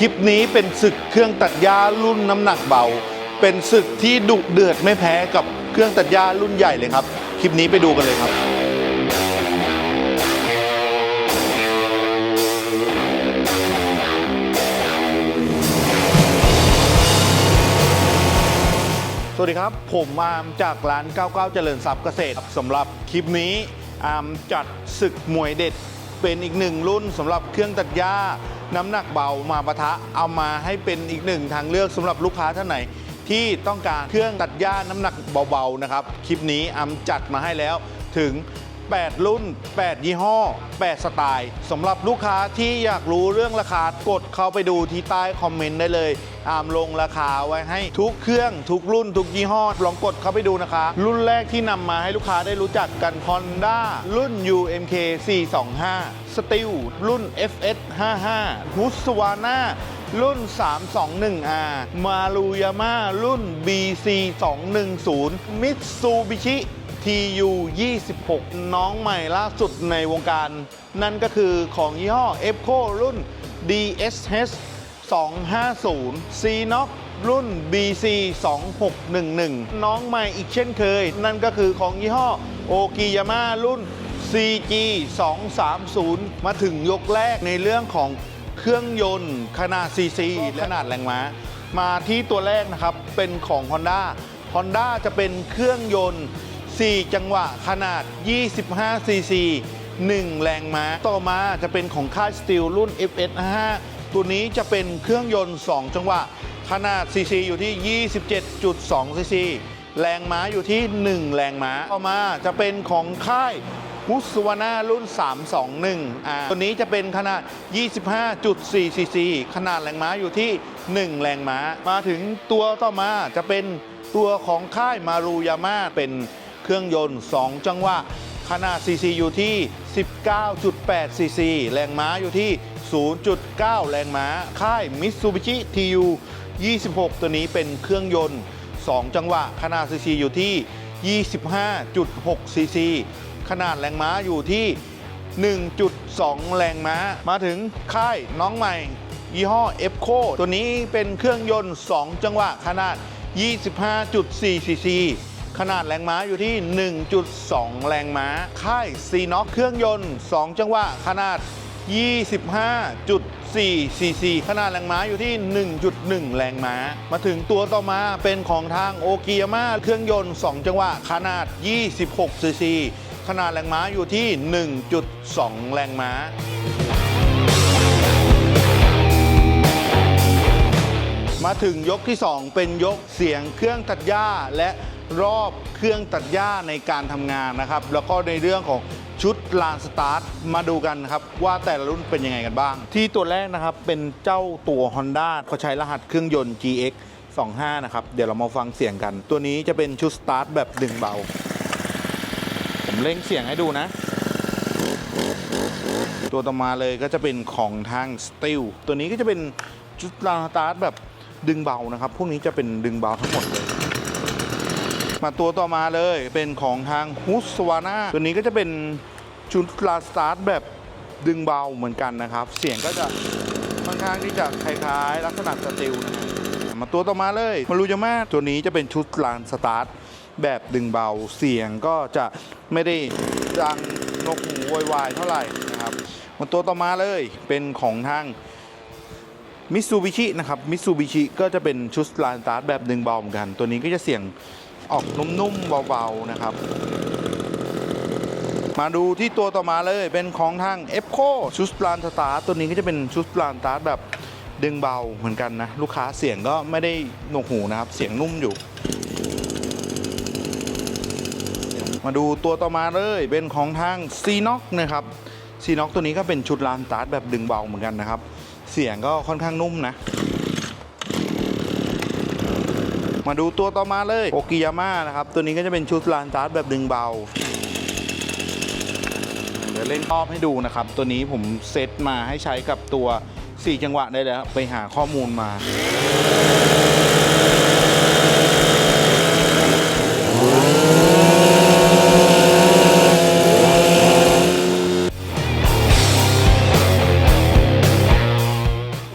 คลิปนี้เป็นศึกเครื่องตัดหญ้ารุ่นน้ำหนักเบา เป็นศึกที่ดุเดือดไม่แพ้กับเครื่องตัดหญ้ารุ่นใหญ่เลยครับ คลิปนี้ไปดูกันเลยครับสวัสดีครับ ผมอามจากร้าน 99 เจริญทรัพย์เกษตรสำหรับคลิปนี้อามจัดศึกมวยเด็ด เป็นอีกหนึ่งรุ่นสำหรับเครื่องตัดหญ้า น้ำหนักเบามาปะทะเอามาให้เป็นอีกหนึ่งทางเลือกสำหรับลูกค้าท่านไหน ที่ต้องการเครื่องตัดหญ้าน้ำหนักเบาๆนะครับคลิปนี้อำจัดมาให้แล้วถึง 8 รุ่น 8 ยี่ห้อ 8 สไตล์สำหรับลูกค้าที่อยากรู้เรื่องราคากดเข้าไปดูที่ใต้คอมเมนต์ได้เลยอามลงราคาไว้ให้ทุกเครื่องทุกรุ่น ทุกยี่ห้อ ลองกดเข้าไปดูนะคะ รุ่นแรกที่นำมาให้ลูกค้าได้รู้จักกัน Honda รุ่น UMK 425 Steel รุ่น FS 55 Husqvarna รุ่น 321R มารูยาม่ารุ่น BC 210 Mitsubishi TU 26 น้องใหม่ล่าสุดในวงการ นั่นก็คือของยี่ห้อ e p c o รุ่น DSH 250 c n o x รุ่น BC 2611 น้องใหม่อีกเช่นเคย นั่นก็คือของยี่ห้อโอกิยาม่ารุ่น CG 230 มาถึงยกแรกในเรื่องของเครื่องยนต์ขนาด CC และขนาดแรงม้า มาที่ตัวแรกนะครับ เป็นของ Honda Honda จะเป็นเครื่องยนต์ 4 จังหวะขนาด 25 ซีซี 1 แรงม้า ต่อมาจะเป็นของค่ายสตีลรุ่น FS5 ตัวนี้จะเป็นเครื่องยนต์ 2 จังหวะ ขนาดซีซีอยู่ที่ 27.2 ซีซี แรงม้าอยู่ที่ 1 แรงม้า ต่อมาจะเป็นของค่ายฮุสวานารุ่น 321อ่าตัวนี้จะเป็นขนาด 25.4 ซีซี ขนาดแรงม้าอยู่ที่ 1 แรงม้า มาถึงตัวต่อมาจะเป็นตัวของค่ายมารูยาม่าเป็น เครื่องยนต์ 2 จังหวะ ขนาด CC อยู่ที่ 19.8 CC แรงม้าอยู่ที่ 0.9 แรงม้า ค่าย Mitsubishi TU 26 ตัวนี้เป็นเครื่องยนต์ 2 จังหวะ ขนาด CC อยู่ที่ 25.6 CC ขนาดแรงม้าอยู่ที่ 1.2 แรงม้า มาถึงค่ายน้องใหม่ ยี่ห้อ e p c o ตัวนี้เป็นเครื่องยนต์ 2 จังหวะขนาด 25.4 ซีซี ขนาดแรงม้าอยู่ที่ 1.2 แรงม้า ค่ายซีน็อกเครื่องยนต์ 2 จังหวะขนาด 25.4 ซีซี ขนาดแรงม้าอยู่ที่ 1.1 แรงม้า มาถึงตัวต่อมาเป็นของทางโอกิยาม่าเครื่องยนต์ 2 จังหวะขนาด 26 ซีซี ขนาดแรงม้าอยู่ที่ 1.2 แรงม้ามาถึงยกที่ 2 เป็นยกเสียงเครื่องตัดหญ้าและ รอบเครื่องตัดหญ้าในการทำงานนะครับ แล้วก็ในเรื่องของชุดลานสตาร์ทมาดูกันครับ ว่าแต่ละรุ่นเป็นยังไงกันบ้าง ที่ตัวแรกนะครับเป็นเจ้าตัว Honda เขาใช้รหัสเครื่องยนต์ GX 25 นะครับ เดี๋ยวเรามาฟังเสียงกัน ตัวนี้จะเป็นชุดสตาร์ทแบบดึงเบา ผมเล่งเสียงให้ดูนะ ตัวต่อมาเลยก็จะเป็นของทาง Steel ตัวนี้ก็จะเป็นชุดลานสตาร์ทแบบดึงเบานะครับ พวกนี้จะเป็นดึงเบาทั้งหมดเลย มาตัวต่อมาเลยเป็นของทางฮุสวาน่าตัวนี้ก็จะเป็นชุดลาสตาร์ทแบบดึงเบาเหมือนกันนะครับ เสียงก็จะค่อนข้างที่จะคล้ายๆ ลักษณะสตีลนะครับมาตัวต่อมาเลยมารูยาม่าตัวนี้จะเป็นชุดลานสตาร์ทแบบดึงเบาเสียงก็จะไม่ได้ดังนกหูโวยวายเท่าไหร่นะครับมาตัวต่อมาเลยเป็นของทางมิ t ซูบิชินะครับมิ t ซูบิชิก็จะเป็นชุดลานสตาร์ทแบบดึงเบาเหมือนกัน ตัวนี้ก็จะเสียง ออกนุ่มๆเบาๆนะครับ มาดูที่ตัวต่อมาเลยเป็นของทาง e p c o ชุดลานสตาร์ตัวนี้ก็จะเป็นชุดลานสตาร์แบบดึงเบาเหมือนกันนะ ลูกค้าเสียงก็ไม่ได้หนวกหูนะครับ เสียงนุ่มอยู่ มาดูตัวต่อมาเลยเป็นของทางซีน็อกนะครับซีน็อกตัวนี้ก็เป็นชุดลานสตาร์แบบดึงเบาเหมือนกันนะครับ เสียงก็ค่อนข้างนุ่มนะ มาดูตัวต่อมาเลยโอกิยาม่านะครับ ตัวนี้ก็จะเป็นชุดลานสตาร์ทแบบดึงเบาเดี๋ยวเล่นรอบให้ดูนะครับ ตัวนี้ผมเซตมาให้ใช้กับตัว 4 จังหวะได้แล้ว ไปหาข้อมูลมา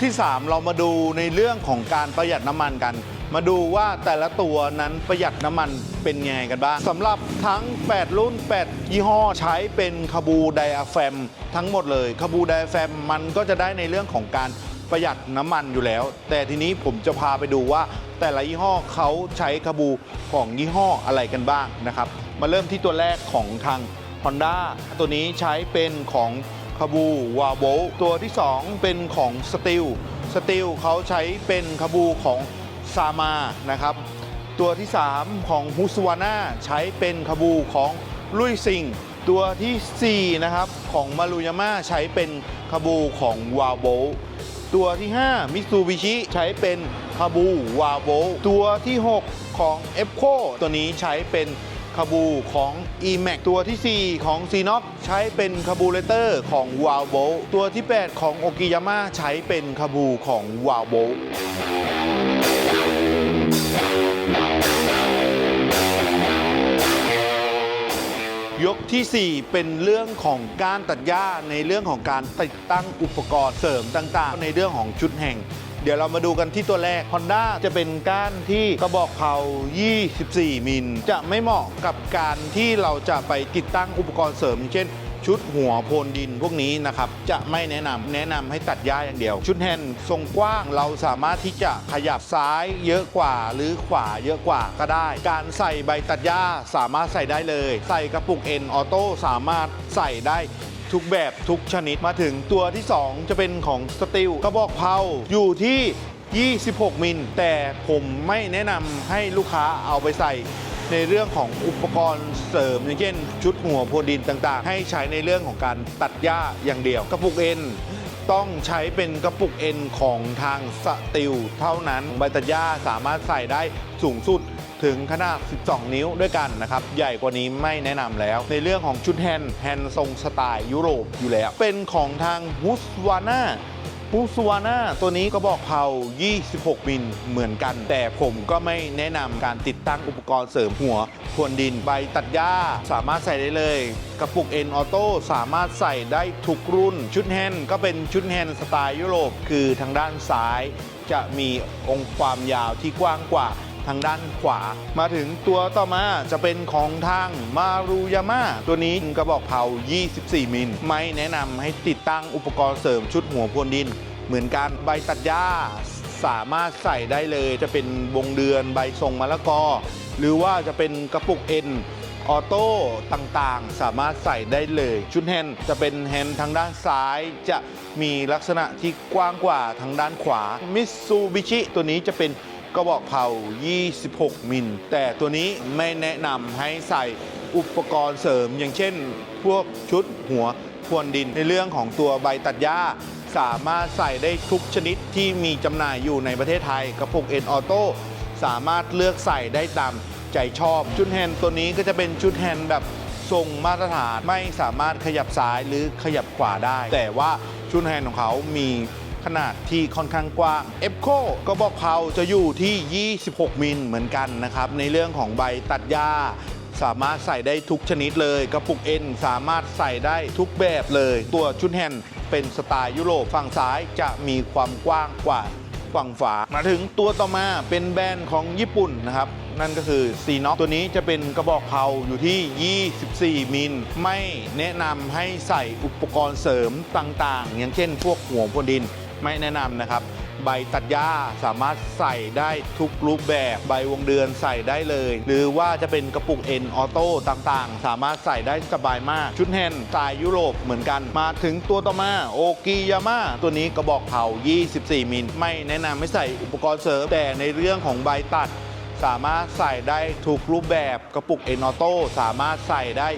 ที่ 3 เรามาดูในเรื่องของการประหยัดน้ำมันกัน มาดูว่าแต่ละตัวนั้นประหยัดน้ำมันเป็นไงกันบ้างสำหรับทั้ง 8 รุ่น 8 ยี่ห้อใช้เป็นคาบูไดอะแฟมทั้งหมดเลยคาบูไดอะแฟมมันก็จะได้ในเรื่องของการประหยัดน้ำมันอยู่แล้ว แต่ทีนี้ผมจะพาไปดูว่า แต่ละยี่ห้อเขาใช้คาบูของยี่ห้ออะไรกันบ้างนะครับ มาเริ่มที่ตัวแรกของทาง Honda ตัวนี้ใช้เป็นของคาบูวาโวตัวที่ 2 เป็นของสติลสติลเขาใช้เป็นคาบูของ ซามานะครับ ตัวที่ 3 ของฮุสวาน่าใช้เป็นคาบูของลุยซิง ตัวทีสี่4 นะครับ ของมารุยาม่าใช้เป็นคาบูของวาโวตัวที่ 5 มิ t ซูบิชิใช้เป็นคาบูวาโวตัวที่ 6 ของ e p c o ตัวนี้ใช้เป็นคาบูของ e m a x ตัวทีสี่ 4 ของ c n o x ใช้เป็นคาบูเลเตอร์ของวาโวตัวที่ 8 ของโอกิยาม่าใช้เป็นคาบูของวาโว ยกทีสี่ 4 เป็นเรื่องของการตัดหญ้าในเรื่องของการติดตั้งอุปกรณ์เสริมต่างๆ ในเรื่องของชุดแห่ง เดี๋ยวเรามาดูกันที่ตัวแรก Honda จะเป็นก้านที่กระบอกเผา24 มิล จะไม่เหมาะกับการที่เราจะไปติดตั้งอุปกรณ์เสริม เช่น ชุดหัวโพนดินพวกนี้นะครับจะไม่แนะนำแนะนำให้ตัดหญ้าอย่างเดียว ชุดแฮนด์ทรงกว้างเราสามารถที่จะขยับซ้ายเยอะกว่าหรือขวาเยอะกว่าก็ได้ การใส่ใบตัดหญ้าสามารถใส่ได้เลย ใส่กระปุกเอ็นออโต้สามารถใส่ได้ทุกแบบทุกชนิดมาถึงตัวที่ 2 จะเป็นของสติลกระบอกเพาอยู่ที่ 26 มิล แต่ผมไม่แนะนำให้ลูกค้าเอาไปใส่ ในเรื่องของอุปกรณ์เสริมอย่างเช่น ชุดหัวโพดินต่างๆ ให้ใช้ในเรื่องของการตัดหญ้าอย่างเดียว กระปุกเอ็นต้องใช้เป็นกระปุกเอ็นของทางสติลเท่านั้นใบตัดหญ้าสามารถใส่ได้สูงสุดถึงขนาด 12 นิ้วด้วยกันนะครับ ใหญ่กว่านี้ไม่แนะนำแล้ว ในเรื่องของชุดแฮนด์แฮนด์ทรงสไตล์ยุโรปอยู่แล้ว เป็นของทางฮุสวาน่า ฮุสวาน่าตัวนี้ก็บอกเผา 26 มิลเหมือนกัน แต่ผมก็ไม่แนะนำการติดตั้งอุปกรณ์เสริมหัวพรวนดินใบตัดหญ้าสามารถใส่ได้เลย กระปุกเอ็นออโต้สามารถใส่ได้ทุกรุ่น ชุดแฮนด์ก็เป็นชุดแฮนด์สไตล์ยุโรปคือทางด้านซ้าย จะมีองค์ความยาวที่กว้างกว่า ทางด้านขวา มาถึงตัวต่อมาจะเป็นของทางมารุยาม่าตัวนี้กระบอกเผา 24 มิล ไม่แนะนำให้ติดตั้งอุปกรณ์เสริมชุดหัวพรวนดิน เหมือนกันใบตัดหญ้าสามารถใส่ได้เลยจะเป็นวงเดือนใบทรงมะละกอ หรือว่าจะเป็นกระปุกเอ็นออโต้ต่างๆ สามารถใส่ได้เลย ชุดแฮนด์จะเป็นแฮนด์ทางด้านซ้าย จะมีลักษณะที่กว้างกว่าทางด้านขวามิตซูบิชิตัวนี้จะเป็น กระบอกเผา 26 มิล แต่ตัวนี้ไม่แนะนำให้ใส่อุปกรณ์เสริม อย่างเช่น พวกชุดหัวพรวนดินในเรื่องของตัวใบตัดหญ้า สามารถใส่ได้ทุกชนิดที่มีจำหน่ายอยู่ในประเทศไทย กระปุกเอ็นออโต้สามารถเลือกใส่ได้ตามใจชอบ ชุดแฮนด์ตัวนี้ก็จะเป็นชุดแฮนด์แบบทรงมาตรฐานไม่สามารถขยับซ้ายหรือขยับขวาได้ แต่ว่าชุดแฮนด์ของเขามี ขนาดที่ค่อนข้างกว้าง e p c o ก็บอกเขาจะอยู่ที่ 26 มิลเหมือนกันนะครับ ในเรื่องของใบตัดหญ้าสามารถใส่ได้ทุกชนิดเลยกระปุกเอ็นสามารถใส่ได้ทุกแบบเลย ตัวชุดแฮนด์เป็นสไตล์ยุโรปฝั่งซ้ายจะมีความกว้างกว่าฝั่งฝามาถึงตัวต่อมาเป็นแบรนด์ของญี่ปุ่นนะครับ นั่นก็คือซีน็อกตัวนี้จะเป็นกระบอกเพาอยู่ที่ 24 มิล ไม่แนะนำให้ใส่อุปกรณ์เสริมต่างๆ อย่างเช่นพวกหัวพรวนดิน ไม่แนะนำนะครับ ใบตัดหญ้าสามารถใส่ได้ทุกรูปแบบ ใบวงเดือนใส่ได้เลย หรือว่าจะเป็นกระปุกเอ็นออโต้ต่างๆ สามารถใส่ได้สบายมาก ชุดแฮนด์สไตล์ยุโรปเหมือนกัน มาถึงตัวต่อมาโอกิยาม่าตัวนี้กระบอกเผา 24 มิล ไม่แนะนำให้ใส่อุปกรณ์เสริมแต่ในเรื่องของใบตัด สามารถใส่ได้ทุกรูปแบบกระปุกเอ็นออโต้สามารถใส่ได้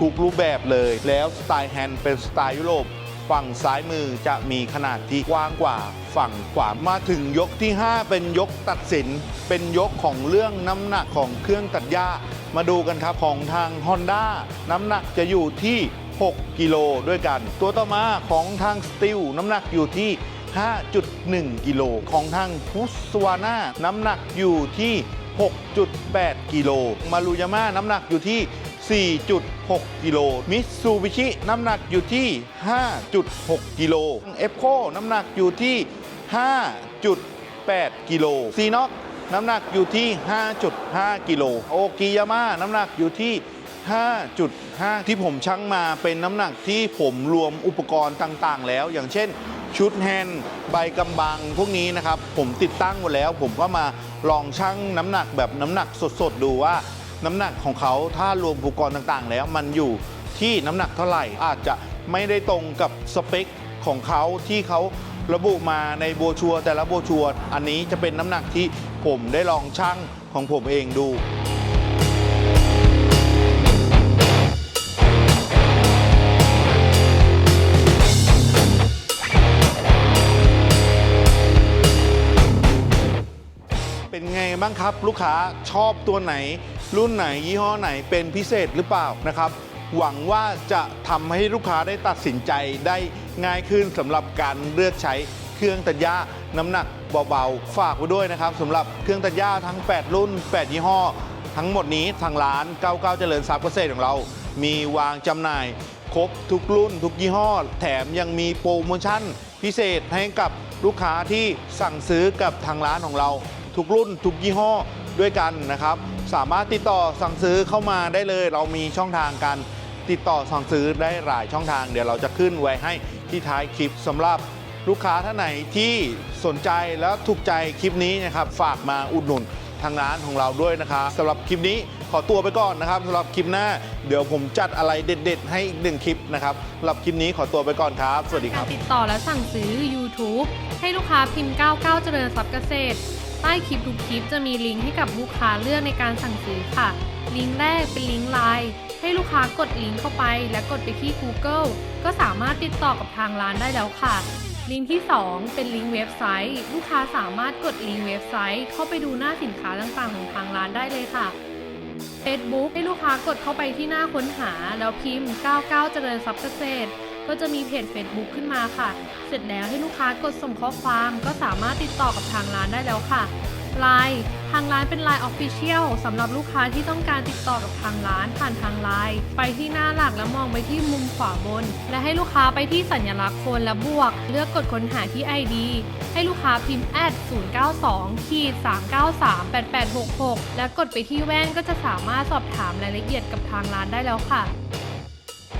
ทุกรูปแบบเลย แล้วสไตล์แฮนด์เป็นสไตล์ยุโรป ฝั่งซ้ายมือจะมีขนาดที่กว้างกว่าฝั่งขวามาถึงยกที่ 5 เป็นยกตัดสิน เป็นยกของเรื่องน้ำหนักของเครื่องตัดหญ้า มาดูกันครับของทาง Honda น้ำหนักจะอยู่ที่ 6 กิโลด้วยกัน ตัวต่อมาของทางสติลน้ำหนักอยู่ที่ 5.1 กิโลของทางพุสวาน่าน้ำหนักอยู่ที่ 6.8 กิโลมารุยาม่าน้ำหนักอยู่ที่ 4.6 กิโล มิตซูบิชิน้ำหนักอยู่ที่ 5.6 กิโล เอฟโคน้ำหนักอยู่ที่ 5.8 กิโล ซีน็อกน้ำหนักอยู่ที่ 5.5 กิโล โอกิยาม่าน้ำหนักอยู่ที่ 5.5 ที่ผมชั่งมาเป็นน้ำหนักที่ผมรวมอุปกรณ์ต่างๆ แล้ว อย่างเช่น ชุดแฮนด์ใบกำบังพวกนี้นะครับ ผมติดตั้งหมดแล้ว ผมก็มาลองชั่งน้ำหนักแบบน้ำหนักสดๆ ดูว่า น้ำหนักของเขาถ้ารวมอุปกรณ์ต่างๆ แล้วมันอยู่ที่น้ำหนักเท่าไหร่ อาจจะไม่ได้ตรงกับสเปคของเขาที่เขาระบุมาในโบชัวแต่ละโบชัวอันนี้จะเป็นน้ำหนักที่ผมได้ลองชั่งของผมเองดูเป็นไงบ้างครับ ลูกค้าชอบตัวไหน รุ่นไหนยี่ห้อไหนเป็นพิเศษหรือเปล่านะครับ หวังว่าจะทำให้ลูกค้าได้ตัดสินใจได้ง่ายขึ้นสำหรับการเลือกใช้เครื่องตัดหญ้าน้ำหนักเบาๆ ฝากไว้ด้วยนะครับสำหรับเครื่องตัดหญ้าทั้ง 8 รุ่น 8 ยี่ห้อ ทั้งหมดนี้ทางร้าน 99 เจริญทรัพย์เกษตรของเรา มีวางจำหน่ายครบทุกรุ่น ทุกยี่ห้อ แถมยังมีโปรโมชั่น พิเศษให้กับลูกค้าที่สั่งซื้อกับทางร้านของเรา ทุกรุ่น ทุกยี่ห้อด้วยกันนะครับ สามารถติดต่อสั่งซื้อเข้ามาได้เลย เรามีช่องทางการติดต่อสั่งซื้อได้หลายช่องทาง เดี๋ยวเราจะขึ้นไว้ให้ที่ท้ายคลิปสำหรับลูกค้าท่านไหนที่สนใจแล้วถูกใจคลิปนี้นะครับ ฝากมาอุดหนุนทางร้านของเราด้วยนะครับสำหรับคลิปนี้ขอตัวไปก่อนนะครับสำหรับคลิปหน้า เดี๋ยวผมจัดอะไรเด็ด ๆ ให้อีกหนึ่งคลิปนะครับสำหรับคลิปนี้ขอตัวไปก่อนครับ สวัสดีครับ ติดต่อและสั่งซื้อ YouTube ให้ลูกค้าพิมพ์ 99 เจริญทรัพย์เกษตร ใต้คลิปทุกคลิปจะมีลิงก์ให้กับลูกค้าเลือกในการสั่งซื้อค่ะ ลิงก์แรกเป็นลิงก์ไลน์ให้ลูกค้ากดลิงก์เข้าไป และกดไปที่ Google ก็สามารถติดต่อกับทางร้านได้แล้วค่ะลิงก์ที่ 2 เป็นลิงก์เว็บไซต์ ลูกค้าสามารถกดลิงก์เว็บไซต์ เข้าไปดูหน้าสินค้าต่างๆของทางร้านได้เลยค่ะ Facebook ให้ลูกค้ากดเข้าไปที่หน้าค้นหา แล้วพิมพ์ 99 เจริญทรัพย์เกษตร ก็จะมีเพจ Facebook ขึ้นมาค่ะ เสร็จแล้วให้ลูกค้ากดส่งข้อความก็สามารถติดต่อกับทางร้านได้แล้วค่ะ Line ทางร้านเป็น Line Official สำหรับลูกค้าที่ต้องการติดต่อกับทางร้านผ่านทาง Line ไปที่หน้าหลักแล้วมองไปที่มุมขวาบน และให้ลูกค้าไปที่สัญลักษณ์คนและบวก เลือกกดค้นหาที่ ID ให้ลูกค้าพิมพ์แอด092ขีด393 8866 และกดไปที่แว่นก็จะสามารถสอบถามรายละเอียดกับทางร้านได้แล้วค่ะ